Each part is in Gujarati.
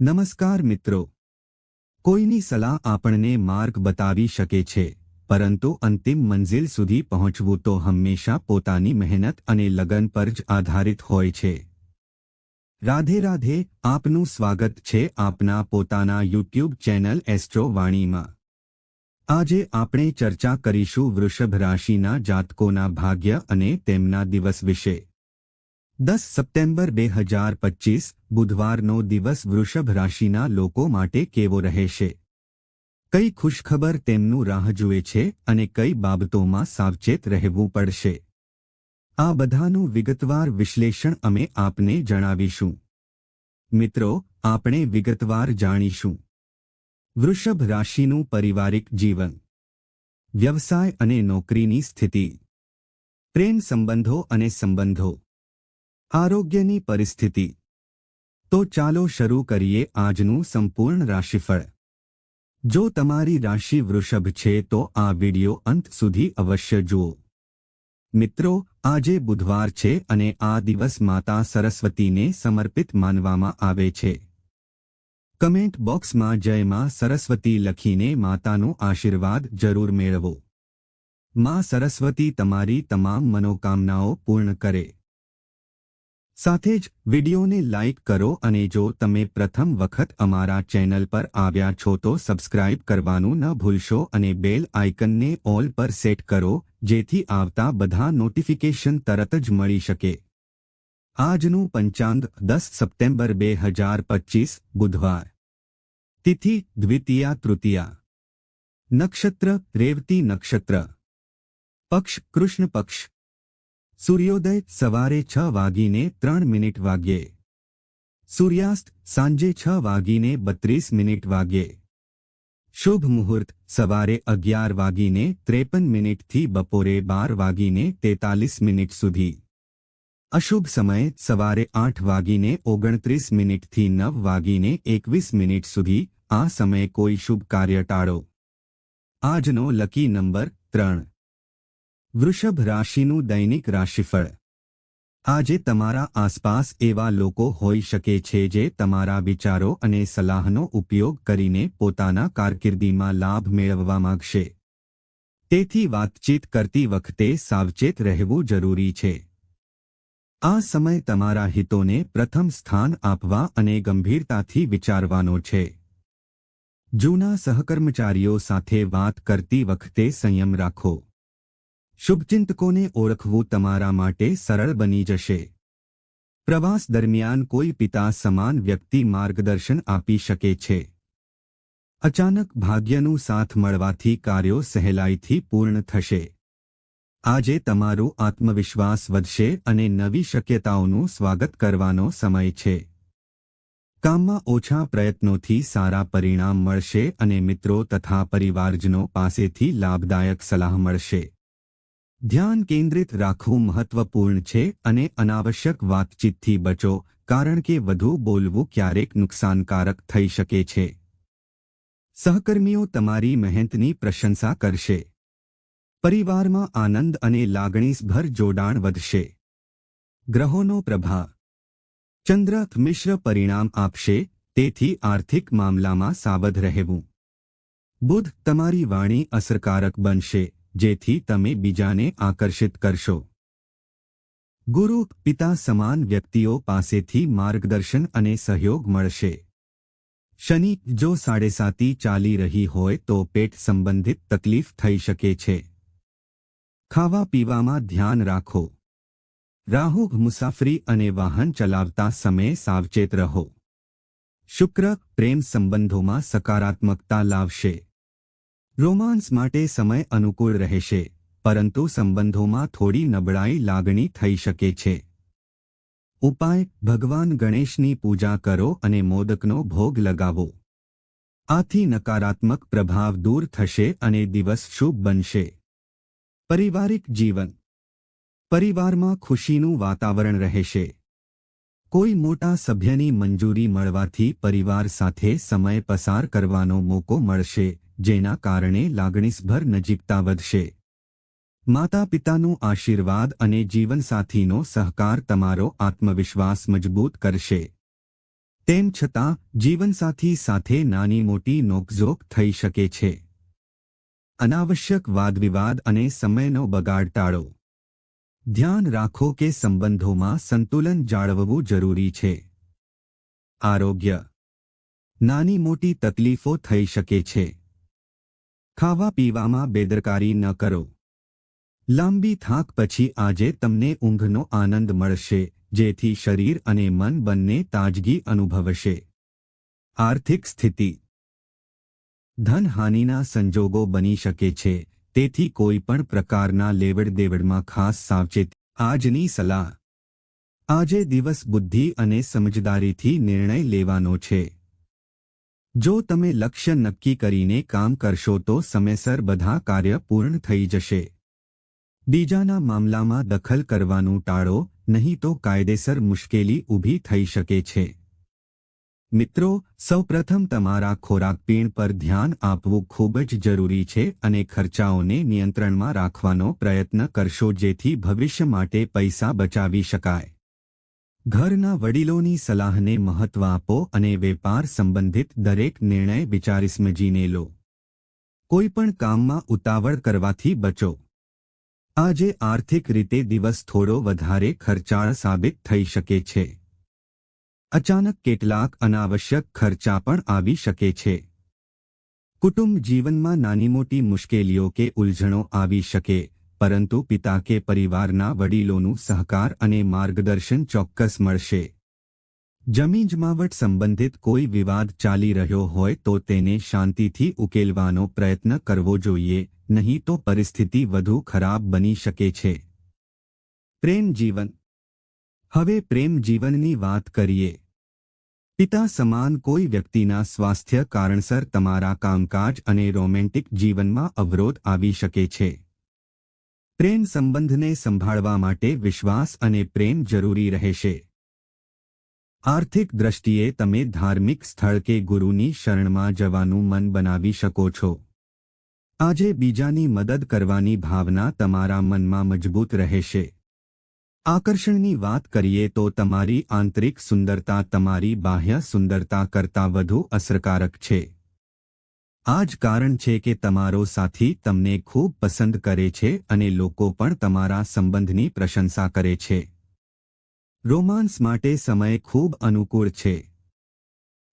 નમસ્કાર મિત્રો. કોઈની સલાહ આપણને માર્ગ બતાવી શકે છે, પરંતુ અંતિમ મંઝિલ સુધી પહોંચવું તો હંમેશા પોતાની મહેનત અને લગન પર જ આધારિત હોય છે. રાધે રાધે આપનું સ્વાગત છે આપના પોતાના યુટ્યુબ ચેનલ એસ્ટ્રો વાણીમાં. આજે આપણે ચર્ચા કરીશું વૃષભ રાશિના જાતકોના ભાગ્ય અને તેમના દિવસ વિશે. દસ સપ્ટેમ્બર બે હજાર પચીસ, બુધવારનો દિવસ વૃષભ રાશિના લોકો માટે કેવો રહેશે? કઈ ખુશખબર તેમનું રાહ જુએ છે અને કઈ બાબતોમાં સાવચેત રહેવું પડશે? આ બધાનું વિગતવાર વિશ્લેષણ અમે આપને જણાવીશું. મિત્રો, આપણે વિગતવાર જાણીશું. વૃષભ રાશિનું પારિવારિક જીવન. વ્યવસાય અને નોકરીની સ્થિતિ. પ્રેમ સંબંધો અને સંબંધો. આરોગ્યની પરિસ્થિતિ. તો ચાલો શરૂ કરીએ આજનું સંપૂર્ણ રાશિફળ. જો તમારી રાશિ વૃષભ છે તો આ વિડિયો અંત સુધી અવશ્ય જુઓ. મિત્રો, આજે બુધવાર છે અને આ દિવસ માતા સરસ્વતીને સમર્પિત માનવામાં આવે છે. કમેન્ટ બોક્સમાં જય માં સરસ્વતી લખીને માતાનો આશીર્વાદ જરૂર મેળવો. માં સરસ્વતી તમારી તમામ મનોકામનાઓ પૂર્ણ કરે. સાથે જ વિડિયોને લાઇક કરો અને જો તમે પ્રથમ વખત અમારા ચેનલ પર આવ્યા છો તો સબસ્ક્રાઇબ કરવાનું ન ભૂલશો અને બેલ આઇકનને ઓલ પર સેટ કરો, જેથી આવતા બધા નોટિફિકેશન તરત જ મળી શકે. આજનું પંચાંગ દસ સપ્ટેમ્બર બે હજાર પચીસ, બુધવાર. તિથિ દ્વિતીયા તૃતીયા. નક્ષત્ર, રેવતી નક્ષત્ર. પક્ષ, કૃષ્ણ પક્ષ. સૂર્યોદય સવારે છ વાગીને ત્રણ મિનિટ વાગ્યે સૂર્યાસ્ત સાંજે છ વાગીને બત્રીસ મિનિટ વાગ્યે શુભ મુહૂર્ત સવારે અગિયાર વાગીને ત્રેપન મિનિટથી બપોરે બાર વાગીને તેતાલીસ મિનિટ સુધી અશુભ સમય સવારે આઠ વાગીને ઓગણત્રીસ મિનિટથી નવ વાગીને એકવીસ મિનિટ સુધી આ સમયે કોઈ શુભ કાર્ય ટાળો આજનો લકી નંબર ત્રણ વૃષભ રાશિનું દૈનિક રાશિફળ. આજે તમારા આસપાસ એવા લોકો હોઈ શકે છે જે તમારા વિચારો અને સલાહનો ઉપયોગ કરીને પોતાના કારકિર્દીમાં લાભ મેળવવા માંગશે. તેથી વાતચીત કરતી વખતે સાવચેત રહેવું જરૂરી છે. આ સમય તમારા હિતોને પ્રથમ સ્થાન આપવા અને ગંભીરતાથી વિચારવાનો છે. જૂના સહકર્મચારીઓ સાથે વાત કરતી વખતે સંયમ રાખો. શુભચિંતકોને ઓળખવું તમારા માટે સરળ બની જશે. પ્રવાસ દરમિયાન કોઈ પિતા સમાન વ્યક્તિ માર્ગદર્શન આપી શકે છે. અચાનક ભાગ્યનું સાથ મળવાથી કાર્યો સહેલાઈથી પૂર્ણ થશે. આજે તમારો આત્મવિશ્વાસ વધશે અને નવી શક્યતાઓનું સ્વાગત કરવાનો સમય છે. કામમાં ઓછા પ્રયત્નોથી સારા પરિણામ મળશે અને મિત્રો તથા પરિવારજનો પાસેથી લાભદાયક સલાહ મળશે. ધ્યાન કેન્દ્રિત રાખવું મહત્વપૂર્ણ છે અને અનાવશ્યક વાતચીતથી બચો, કારણ કે વધુ બોલવું ક્યારેક નુકસાનકારક થઈ શકે છે. સહકર્મીઓ તમારી મહેનતની પ્રશંસા કરશે. પરિવારમાં આનંદ અને લાગણીસભર જોડાણ વધશે. ગ્રહોનો પ્રભાવ. ચંદ્ર મિશ્ર પરિણામ આપશે, તેથી આર્થિક મામલામાં સાવધ રહેવું. બુધ તમારી વાણી અસરકારક બનશે. જેથી તમે બીજાને આકર્ષિત કરશો. ગુરુ પિતા સમાન વ્યક્તિઓ પાસેથી માર્ગદર્શન અને સહયોગ મળશે. શનિ જો સાડેસાતી ચાલી રહી હોય તો પેટ સંબંધિત તકલીફ થઈ શકે છે. ખાવા પીવામાં ધ્યાન રાખો. રાહુ મુસાફરી અને વાહન ચલાવતા સમયે સાવચેત રહો. શુક્ર પ્રેમ સંબંધોમાં સકારાત્મકતા લાવશે. રોમાન્સ માટે સમય અનુકૂળ રહેશે, પરંતુ સંબંધોમાં થોડી નબળાઈ લાગણી થઈ શકે છે. ઉપાય, ભગવાન ગણેશની પૂજા કરો અને મોદકનો ભોગ લગાવો. આથી નકારાત્મક પ્રભાવ દૂર થશે અને દિવસ શુભ બનશે. પરિવારિક જીવન. પરિવારમાં ખુશીનું વાતાવરણ રહેશે. કોઈ મોટા સભ્યની મંજૂરી મળવાથી પરિવાર સાથે સમય પસાર કરવાનો મોકો મળશે. જેના કારણે લાગણીસભર નજીકતા વધશે. માતા પિતાનો આશીર્વાદ અને જીવનસાથીનો સહકાર તમારો આત્મવિશ્વાસ મજબૂત કરશે. તેમ છતાં, જીવનસાથી સાથે નાની મોટી નોકઝોક થઈ શકે છે. અનાવશ્યક વાદવિવાદ અને સમયનો બગાડ ટાળો. ધ્યાન રાખો કે સંબંધોમાં સંતુલન જાળવવું જરૂરી છે. આરોગ્ય. નાની મોટી તકલીફો થઈ શકે છે. ખાવા પીવામાં બેદરકારી ન કરો. લાંબી થાક પછી આજે તમને ઊંઘનો આનંદ મળશે, જેથી શરીર અને મન બંને તાજગી અનુભવશે. આર્થિક સ્થિતિ. ધનહાનિના સંજોગો બની શકે છે, તેથી કોઈ પણ પ્રકારના લેવડ દેવડમાં ખાસ સાવચેત. આજની સલાહ. આજે દિવસ બુદ્ધિ અને સમજદારીથી નિર્ણય લેવાનો છે. જો તમે લક્ષ્ય નક્કી કરીને કામ કરશો તો સમયસર બધા કાર્ય પૂર્ણ થઈ જશે. બીજાના મામલામાં દખલ કરવાનું ટાળો, નહીં તો કાયદેસર મુશ્કેલી ઊભી થઈ શકે છે. મિત્રો, સૌપ્રથમ તમારા ખોરાક પીણ પર ધ્યાન આપવું ખૂબ જ જરૂરી છે અને ખર્ચાઓને નિયંત્રણમાં રાખવાનો પ્રયત્ન કરશો જેથી ભવિષ્ય માટે પૈસા બચાવી શકાય. ઘરના વડીલોની સલાહને મહત્વ આપો અને વેપાર સંબંધિત દરેક નિર્ણય વિચારિસ્મજીને લો. કોઈ પણ કામમાં ઉતાવળ કરવાથી બચો. આજે આર્થિક રીતે દિવસ થોડો વધારે ખર્ચાળ સાબિત થઈ શકે છે. અચાનક કેટલાક અનાવશ્યક ખર્ચા પણ આવી શકે છે. કુટુંબ જીવનમાં નાની મોટી મુશ્કેલીઓ કે ઉલઝણો આવી શકે પરંતુ પિતા કે પરિવારના વડીલોનું સહકાર અને માર્ગદર્શન ચોક્કસ મળશે. જમીન જમાવટ સંબંધિત કોઈ વિવાદ ચાલી રહ્યો હોય તો તેને શાંતિથી ઉકેલવાનો પ્રયત્ન કરવો જોઈએ, નહીં તો પરિસ્થિતિ વધુ ખરાબ બની શકે છે. પ્રેમ જીવન. હવે પ્રેમ જીવનની વાત કરીએ. પિતા સમાન કોઈ વ્યક્તિના સ્વાસ્થ્ય કારણસર તમારા કામકાજ અને રોમેન્ટિક જીવનમાં અવરોધ આવી શકે છે. પ્રેમ સંબંધને સંભાળવા માટે વિશ્વાસ અને પ્રેમ જરૂરી રહેશે. આર્થિક દ્રષ્ટિએ તમે ધાર્મિક સ્થળ કે ગુરુની શરણમાં જવાનું મન બનાવી શકો છો. આજે બીજાની મદદ કરવાની ભાવના તમારા મનમાં મજબૂત રહેશે. આકર્ષણની વાત કરીએ તો તમારી આંતરિક સુંદરતા તમારી બાહ્ય સુંદરતા કરતાં વધુ અસરકારક છે. આ જ કારણ છે કે તમારો સાથી તમને ખૂબ પસંદ કરે છે અને લોકો પણ તમારા સંબંધની પ્રશંસા કરે છે. રોમાન્સ માટે સમય ખૂબ અનુકૂળ છે.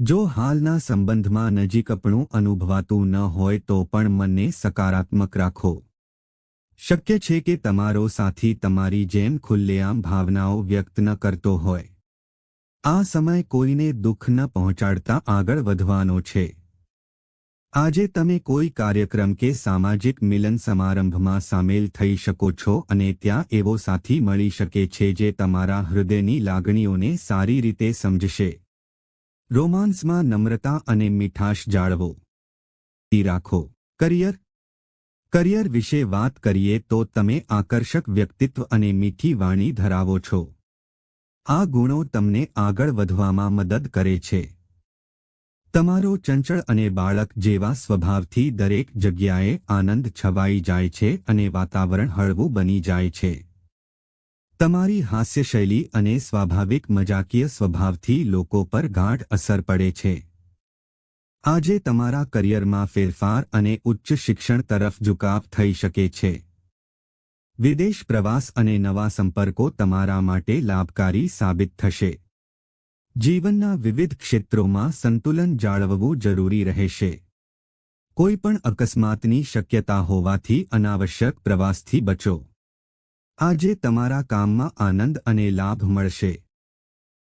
જો હાલના સંબંધમાં નજીકપણું અનુભવાતું ન હોય તો પણ મનને સકારાત્મક રાખો. શક્ય છે કે તમારો સાથી તમારી જેમ ખુલ્લેઆમ ભાવનાઓ વ્યક્ત ન કરતો હોય. આ સમય કોઈને દુઃખ ન પહોંચાડતા આગળ વધવાનો છે. આજે તમે કોઈ કાર્યક્રમ કે સામાજિક મિલન સમારંભમાં સામેલ થઈ શકો છો અને ત્યાં એવો સાથી મળી શકે છે જે તમારા હૃદયની લાગણીઓને સારી રીતે સમજશે. રોમાન્સમાં નમ્રતા અને મીઠાશ જાળવો. રાખો. કરિયર. કરિયર વિશે વાત કરીએ તો તમે આકર્ષક વ્યક્તિત્વ અને મીઠી વાણી ધરાવો છો. આ ગુણો તમને આગળ વધવામાં મદદ કરે છે. તમારો ચંચળ અને બાળક જેવા સ્વભાવથી દરેક જગ્યાએ આનંદ છવાઈ જાય છે અને વાતાવરણ હળવું બની જાય છે. તમારી હાસ્યશૈલી અને સ્વાભાવિક મજાકીય સ્વભાવથી લોકો પર ગાઢ અસર પડે છે. આજે તમારા કરિયરમાં ફેરફાર અને ઉચ્ચ શિક્ષણ તરફ ઝુકાવ થઈ શકે છે. વિદેશ પ્રવાસ અને નવા સંપર્કો તમારા માટે લાભકારી સાબિત થશે. જીવનના વિવિધ ક્ષેત્રોમાં સંતુલન જાળવવું જરૂરી રહેશે. કોઈ પણ અકસ્માતની શક્યતા હોવાથી અનાવશ્યક પ્રવાસથી બચો. આજે તમારા કામમાં આનંદ અને લાભ મળશે.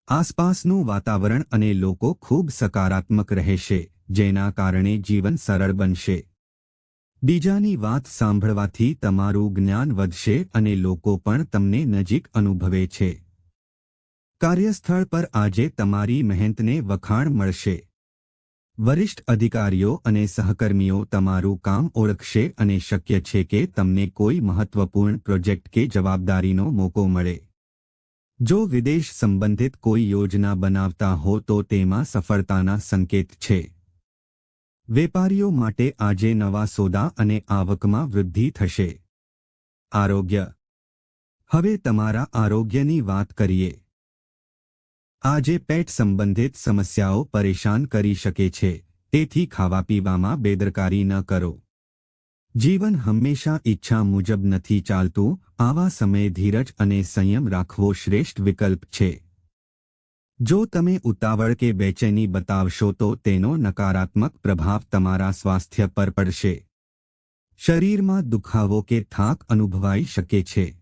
આસપાસનું વાતાવરણ અને લોકો ખૂબ સકારાત્મક રહેશે, જેના કારણે જીવન સરળ બનશે. બીજાની વાત સાંભળવાથી તમારું જ્ઞાન વધશે અને લોકો પણ તમને નજીક અનુભવે છે. કાર્યસ્થળ પર આજે તમારી મહેનતને વખાણ મળશે. વરિષ્ઠ અધિકારીઓ અને સહકર્મીઓ તમારું કામ ઓળખશે અને શક્ય છે કે તમને કોઈ મહત્વપૂર્ણ પ્રોજેક્ટ કે જવાબદારીનો મોકો મળે. જો વિદેશ સંબંધિત કોઈ યોજના બનાવતા હો તો તેમાં સફળતાના સંકેત છે. વેપારીઓ માટે આજે નવા સોદા અને આવકમાં વૃદ્ધિ થશે. આરોગ્ય. હવે તમારા આરોગ્યની વાત કરીએ. આજે પેટ સંબંધિત સમસ્યાઓ પરેશાન કરી શકે છે, તેથી ખાવા પીવામાં બેદરકારી ન કરો. જીવન હંમેશા ઈચ્છા મુજબ નથી ચાલતું, આવા સમયે ધીરજ અને સંયમ રાખવો શ્રેષ્ઠ વિકલ્પ છે. જો તમે ઉતાવળ કે બેચેની બતાવશો તો તેનો નકારાત્મક પ્રભાવ તમારા સ્વાસ્થ્ય પર પડશે. શરીરમાં દુખાવો કે થાક અનુભવાઈ શકે છે.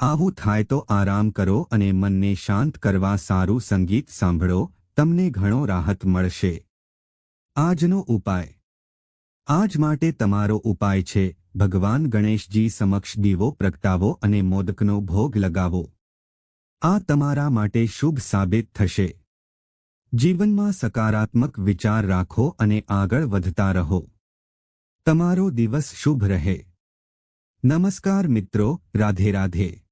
આવું થાય તો આરામ કરો અને મનને શાંત કરવા સારું સંગીત સાંભળો, તમને ઘણો રાહત મળશે. આજનો ઉપાય. આજ માટે તમારો ઉપાય છે, ભગવાન ગણેશજી સમક્ષ દીવો પ્રગટાવો અને મોદકનો ભોગ લગાવો. આ તમારા માટે શુભ સાબિત થશે. જીવનમાં સકારાત્મક વિચાર રાખો અને આગળ વધતા રહો. તમારો દિવસ શુભ રહે. નમસ્કાર મિત્રો, રાધે રાધે.